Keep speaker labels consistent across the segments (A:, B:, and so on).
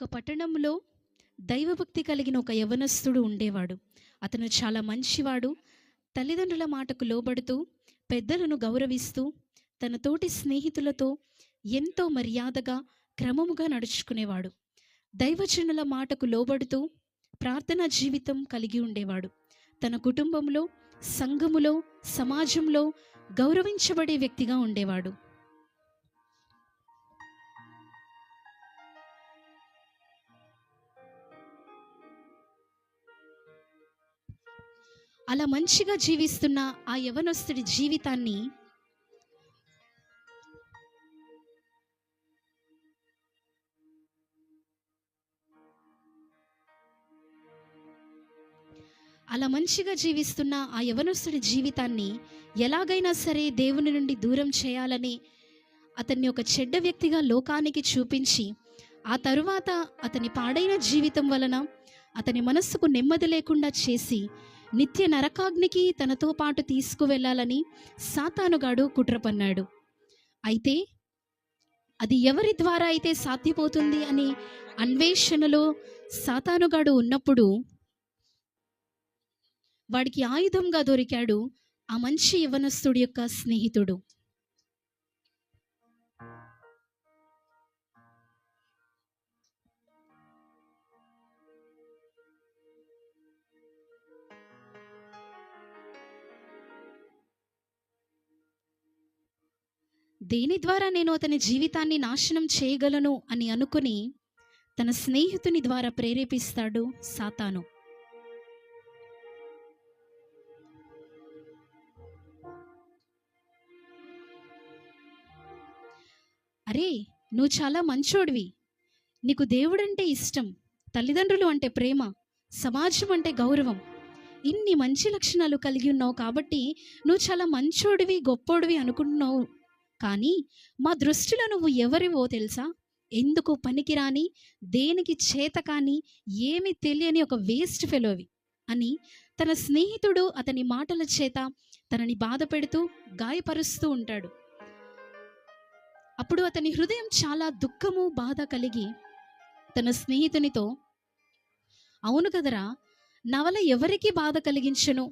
A: ఒక పట్టణంలో దైవభక్తి కలిగిన ఒక యవనస్తుడు ఉండేవాడు. అతను చాలా మంచివాడు. తల్లిదండ్రుల మాటకు లోబడుతూ పెద్దలను గౌరవిస్తూ తన తోటి స్నేహితులతో ఎంతో మర్యాదగా క్రమముగా నడుచుకునేవాడు. దైవజనుల మాటకు లోబడుతూ ప్రార్థనా జీవితం కలిగి ఉండేవాడు. తన కుటుంబంలో సంఘములో సమాజంలో గౌరవించబడే వ్యక్తిగా ఉండేవాడు. అలా మంచిగా జీవిస్తున్న ఆ యవనస్తుడి జీవితాన్ని అలా మంచిగా జీవిస్తున్న ఆ యవనస్తుడి జీవితాన్ని ఎలాగైనా సరే దేవుని నుండి దూరం చేయాలని అతన్ని ఒక చెడ్డ వ్యక్తిగా లోకానికి చూపించి ఆ తరువాత అతని పాడైన జీవితం వలన అతని మనస్సుకు నెమ్మది లేకుండా చేసి నిత్య నరకాగ్నికి తనతో పాటు తీసుకువెళ్ళాలని సాతానుగాడు కుట్ర పన్నాడు అయితే అది ఎవరి ద్వారా అయితే సాధ్యమవుతుంది అని అన్వేషణలో సాతానుగాడు ఉన్నప్పుడు వాడికి ఆయుధంగా దొరికాడు ఆ మంచి యవనస్తుడి యొక్క స్నేహితుడు. దేని ద్వారా నేను అతని జీవితాన్ని నాశనం చేయగలను అని అనుకుని తన స్నేహితుని ద్వారా ప్రేరేపిస్తాడు సాతాను. అరే నువ్వు చాలా మంచోడివి. నీకు దేవుడంటే ఇష్టం తల్లిదండ్రులు అంటే ప్రేమ సమాజం అంటే గౌరవం. ఇన్ని మంచి లక్షణాలు కలిగి ఉన్నావు కాబట్టి నువ్వు చాలా మంచోడివి గొప్పోడివి అనుకుంటున్నావు. కానీ మా దృష్టిలో నువ్వు ఎవరివో తెలుసా? ఎందుకు పనికిరాని దేనికి చేత కానీ ఏమి తెలియని ఒక వేస్ట్ ఫెలోవి అని తన స్నేహితుడు అతని మాటల చేత తనని బాధ పెడుతూ గాయపరుస్తూ ఉంటాడు. అప్పుడు అతని హృదయం చాలా దుఃఖము బాధ కలిగి తన స్నేహితునితో అవును కదరా నా వల్ల ఎవరికి బాధ కలిగించను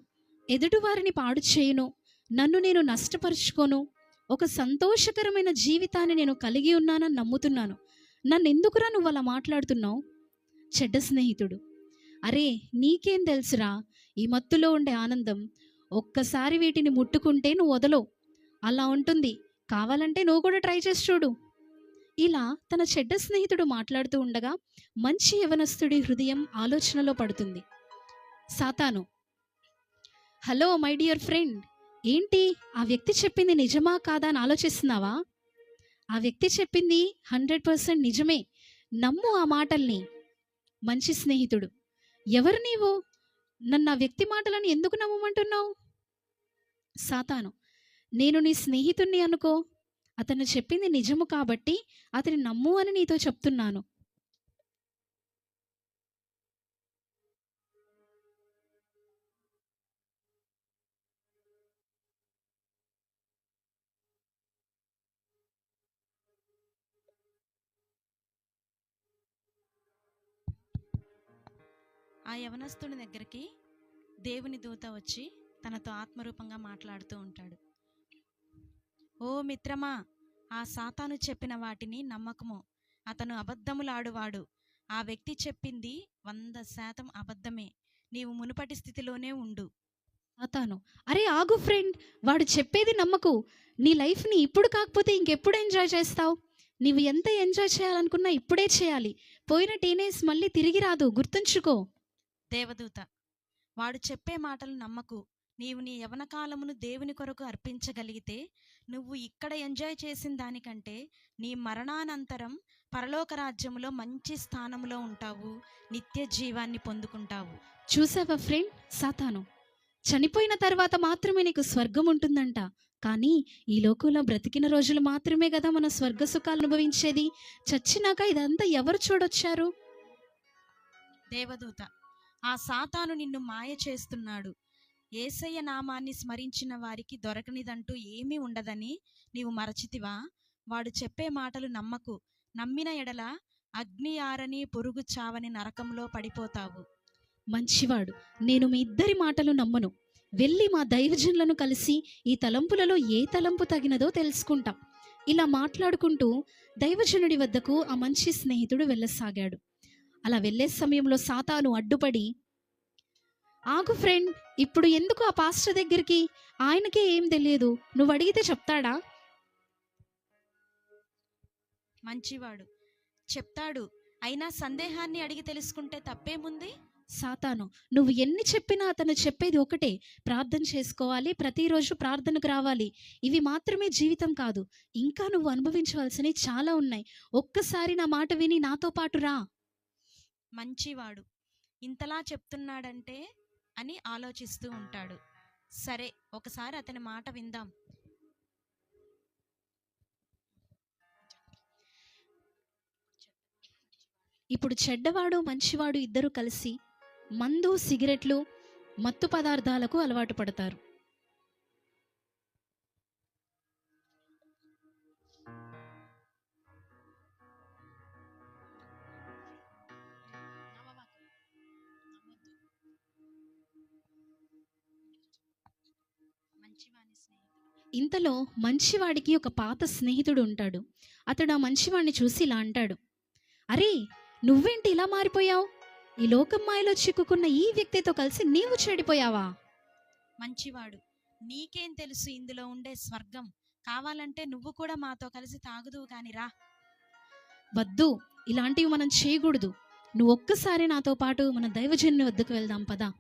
A: ఎదుటివారిని పాడు చేయను నన్ను నేను నష్టపరుచుకోను ఒక సంతోషకరమైన జీవితాన్ని నేను కలిగి ఉన్నానని నమ్ముతున్నాను. నన్ను ఎందుకురా నువ్వు అలా మాట్లాడుతున్నావు? చెడ్డ స్నేహితుడు. అరే నీకేం తెలుసురా? ఈ మత్తులో ఉండే ఆనందం ఒక్కసారి వీటిని ముట్టుకుంటే నువ్వు వదలవు. అలా ఉంటుంది. కావాలంటే నువ్వు కూడా ట్రై చేసి చూడు. ఇలా తన చెడ్డ స్నేహితుడు మాట్లాడుతూ ఉండగా మంచి యవనస్తుడి హృదయం ఆలోచనలో పడుతుంది. సాతాను. Hello my dear friend. ఏంటి? ఆ వ్యక్తి చెప్పింది నిజమా కాదా అని ఆలోచిస్తున్నావా? ఆ వ్యక్తి చెప్పింది హండ్రెడ్ పర్సెంట్ నిజమే. నమ్ము ఆ మాటల్ని. మంచి స్నేహితుడు. ఎవరు నీవు? నన్ను ఆ వ్యక్తి మాటలను ఎందుకు నమ్మమంటున్నావు? సాతాను. నేను నీ స్నేహితుణ్ణి అనుకో. అతను చెప్పింది నిజము కాబట్టి అతని నమ్ము అని నీతో చెప్తున్నాను.
B: ఆ యవనస్తుని దగ్గరికి దేవుని దూత వచ్చి తనతో ఆత్మరూపంగా మాట్లాడుతూ ఉంటాడు. ఓ మిత్రమా ఆ సాతాను చెప్పిన వాటిని నమ్మకము. అతను అబద్ధములాడువాడు. ఆ వ్యక్తి చెప్పింది వంద శాతం అబద్ధమే. నీవు మునుపటి స్థితిలోనే ఉండు.
A: సాతాను అరే ఆగు ఫ్రెండ్ వాడు చెప్పేది నమ్మకు. నీ లైఫ్ని ఇప్పుడు కాకపోతే ఇంకెప్పుడు ఎంజాయ్ చేస్తావు? నీవు ఎంత ఎంజాయ్ చేయాలనుకున్నా ఇప్పుడే చేయాలి. పోయిన టీనేజ్ మళ్ళీ తిరిగి రాదు గుర్తుంచుకో.
B: దేవదూత. వాడు చెప్పే మాటలు నమ్మకు. నీవు నీ యవన కాలమును దేవుని కొరకు అర్పించగలిగితే నువ్వు ఇక్కడ ఎంజాయ్ చేసిన దానికంటే నీ మరణానంతరం పరలోక రాజ్యములో మంచి స్థానంలో ఉంటావు. నిత్య జీవాన్ని పొందుకుంటావు.
A: చూసావా ఫ్రెండ్? సాతాను. చనిపోయిన తర్వాత మాత్రమే నీకు స్వర్గం ఉంటుందంట. కానీ ఈ లోకంలో బ్రతికిన రోజులు మాత్రమే కదా మన స్వర్గ సుఖాలు అనుభవించేది. చచ్చినాక ఇదంతా ఎవరు చూడొచ్చారు?
B: దేవదూత. ఆ సాతాను నిన్ను మాయ చేస్తున్నాడు. ఏసయ్య నామాన్ని స్మరించిన వారికి దొరకనిదంటూ ఏమీ ఉండదని నీవు మరచితివా? వాడు చెప్పే మాటలు నమ్మకు. నమ్మిన ఎడల అగ్ని ఆరని పొరుగు చావని నరకంలో పడిపోతావు.
A: మంచివాడు నేను మీ ఇద్దరి మాటలు నమ్మను. వెళ్ళి మా దైవజనులను కలిసి ఈ తలంపులలో ఏ తలంపు తగినదో తెలుసుకుంటాం. ఇలా మాట్లాడుకుంటూ దైవజనుడి వద్దకు ఆ మంచి స్నేహితుడు వెళ్ళసాగాడు. అలా వెళ్ళే సమయంలో సాతాను అడ్డుపడి ఆగు ఫ్రెండ్ ఇప్పుడు ఎందుకు ఆ పాస్టర్ దగ్గరికి? ఆయనకే ఏం తెలియదు. నువ్వు అడిగితే చెప్తాడా?
B: మంచివాడు. చెప్తాడు. అయినా సందేహాన్ని అడిగి తెలుసుకుంటే తప్పేముంది?
A: సాతాను నువ్వు ఎన్ని చెప్పినా అతను చెప్పేది ఒకటే. ప్రార్థన చేసుకోవాలి ప్రతిరోజు ప్రార్థనకు రావాలి. ఇవి మాత్రమే జీవితం కాదు. ఇంకా నువ్వు అనుభవించవలసినవి చాలా ఉన్నాయి. ఒక్కసారి నా మాట విని నాతో పాటు రా.
B: మంచివాడు. ఇంతలా చెప్తున్నాడంటే అని ఆలోచిస్తూ ఉంటాడు. సరే ఒకసారి అతని మాట విందాం.
A: ఇప్పుడు చెడ్డవాడు మంచివాడు ఇద్దరు కలిసి మందు సిగరెట్లు మత్తు పదార్థాలకు అలవాటు పడతారు. ఇంతలో మంచివాడికి ఒక పాత స్నేహితుడు ఉంటాడు. అతడు ఆ మంచివాడిని చూసి ఇలా అంటాడు. అరే నువ్వేంటి ఇలా మారిపోయావు? ఈ లోకమ్మాయిలో చిక్కుకున్న ఈ వ్యక్తితో కలిసి నీవు చెడిపోయావా?
B: మంచివాడు నీకేం తెలుసు ఇందులో ఉండే స్వర్గం? కావాలంటే నువ్వు కూడా మాతో కలిసి తాగుదువు కాని రా.
A: వద్దు ఇలాంటివి మనం చేయకూడదు. నువ్వు ఒక్కసారి నాతో పాటు మన దైవజనుని వద్దకు వెళ్దాం పదా.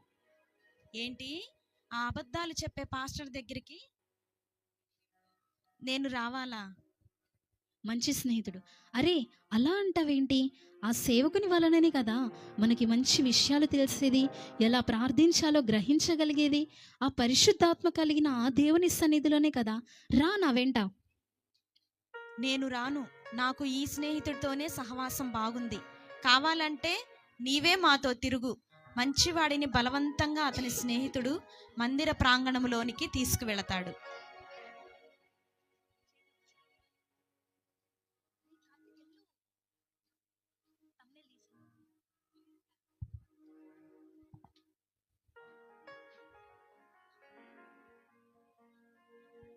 B: ఏంటి? ఆ అబద్ధాలు చెప్పే పాస్టర్ దగ్గరికి నేను రావాలా?
A: మంచి స్నేహితుడు. అరే అలా అంటావేంటి? ఆ సేవకుని వలననే కదా మనకి మంచి విషయాలు తెలిసేది ఎలా ప్రార్థించాలో గ్రహించగలిగేది ఆ పరిశుద్ధాత్మ కలిగిన ఆ దేవుని సన్నిధిలోనే కదా. రా నా వెంట.
B: నేను రాను. నాకు ఈ స్నేహితుడితోనే సహవాసం బాగుంది. కావాలంటే నీవే మాతో తిరుగు. మంచివాడిని బలవంతంగా అతని స్నేహితుడు మందిర ప్రాంగణంలోనికి తీసుకువెళతాడు.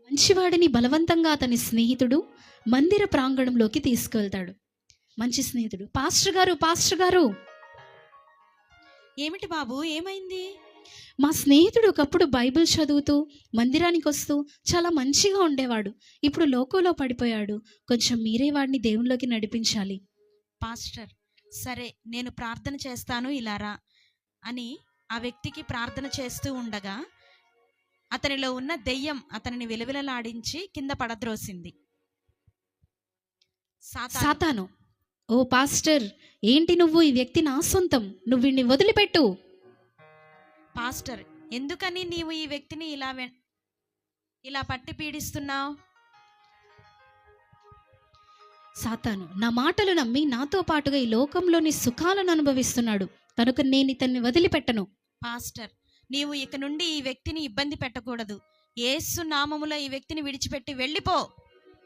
A: మంచివాడిని బలవంతంగా అతని స్నేహితుడు మందిర ప్రాంగణంలోకి తీసుకువెళ్తాడు. మంచి స్నేహితుడు. పాస్టర్ గారు పాస్టర్ గారు!
B: ఏమిటి బాబు ఏమైంది?
A: మా స్నేహితుడు ఒకప్పుడు బైబిల్ చదువుతూ మందిరానికి వస్తూ చాలా మంచిగా ఉండేవాడు. ఇప్పుడు లోకంలో పడిపోయాడు. కొంచెం మీరే వాడిని దేవునిలోకి నడిపించాలి.
B: పాస్టర్ సరే నేను ప్రార్థన చేస్తాను ఇలా రా అని ఆ వ్యక్తికి ప్రార్థన చేస్తూ ఉండగా అతనిలో ఉన్న దెయ్యం అతనిని విలవిలలాడించి కింద పడద్రోసింది. సాతాను.
A: ఓ పాస్టర్ ఏంటి నువ్వు ఈ వ్యక్తి నా సొంతం? నువ్వు వీడిని వదిలిపెట్టు.
B: పాస్టర్ ఎందుకని నీవు ఈ వ్యక్తిని ఇలా ఇలా పట్టి పీడిస్తున్నావు?
A: సాతాను నా మాటలు నమ్మి నాతో పాటుగా ఈ లోకంలోని సుఖాలను అనుభవిస్తున్నాడు. కనుక నేను ఇతన్ని వదిలిపెట్టను.
B: పాస్టర్ నీవు ఇక నుండి ఈ వ్యక్తిని ఇబ్బంది పెట్టకూడదు. యేసు నామములో ఈ వ్యక్తిని విడిచిపెట్టి వెళ్ళిపో.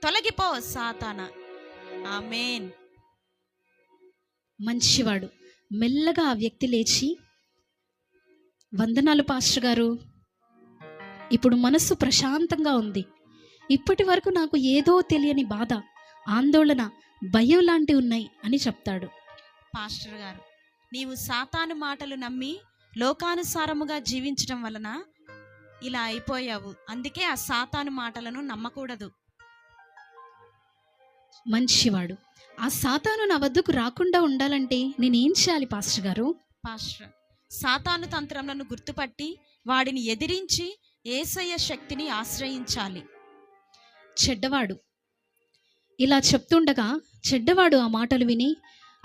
B: తొలగిపో సాతాన. ఆమేన్.
A: మంచివాడు. మెల్లగా ఆ వ్యక్తి లేచి వందనాలు పాస్టర్ గారు. ఇప్పుడు మనస్సు ప్రశాంతంగా ఉంది. ఇప్పటి వరకు నాకు ఏదో తెలియని బాధ ఆందోళన భయం లాంటివి ఉన్నాయి అని చెప్తాడు.
B: పాస్టర్ గారు నీవు సాతాను మాటలు నమ్మి లోకానుసారముగా జీవించడం వలన ఇలా అయిపోయావు. అందుకే ఆ సాతాను మాటలను నమ్మకూడదు.
A: మంచివాడు. ఆ సాతాను నా వద్దకు రాకుండా ఉండాలంటే నేనేం చేయాలి పాస్టర్ గారు?
B: పాస్టర్ సాతాను తంత్రములను గుర్తుపట్టి వాడిని ఎదిరించి ఏసయ్య శక్తిని ఆశ్రయించాలి.
A: చెడ్డవాడు. ఇలా చెప్తుండగా చెడ్డవాడు ఆ మాటలు విని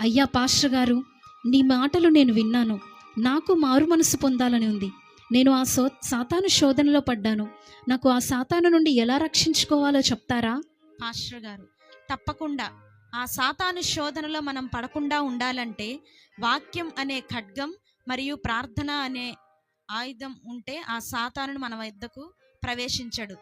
A: అయ్యా పాస్టర్ గారు నీ మాటలు నేను విన్నాను. నాకు మారు మనసు పొందాలని ఉంది. నేను ఆ సో సాతాను శోధనలో పడ్డాను. నాకు ఆ సాతాను నుండి ఎలా రక్షించుకోవాలో చెప్తారా?
B: పాస్టర్ గారు తప్పకుండా. ఆ సాతాను శోధనలో మనం పడకుండా ఉండాలంటే వాక్యం అనే ఖడ్గం మరియు ప్రార్థన అనే ఆయుధం ఉంటే ఆ సాతాను మన వద్దకు ప్రవేశించడు.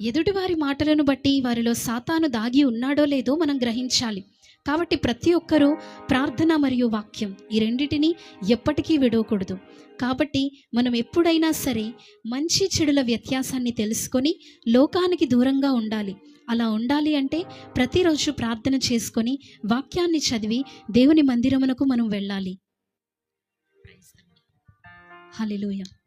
A: ఎదుటివారి మాటలను బట్టి వారిలో సాతాను దాగి ఉన్నాడో లేదో మనం గ్రహించాలి. కాబట్టి ప్రతి ఒక్కరూ ప్రార్థన మరియు వాక్యం ఈ రెండింటిని ఎప్పటికీ విడవకూడదు. కాబట్టి మనం ఎప్పుడైనా సరే మంచి చెడుల వ్యత్యాసాన్ని తెలుసుకొని లోకానికి దూరంగా ఉండాలి. అలా ఉండాలి అంటే ప్రతిరోజు ప్రార్థన చేసుకొని వాక్యాన్ని చదివి దేవుని మందిరమునకు మనం వెళ్ళాలి. హలో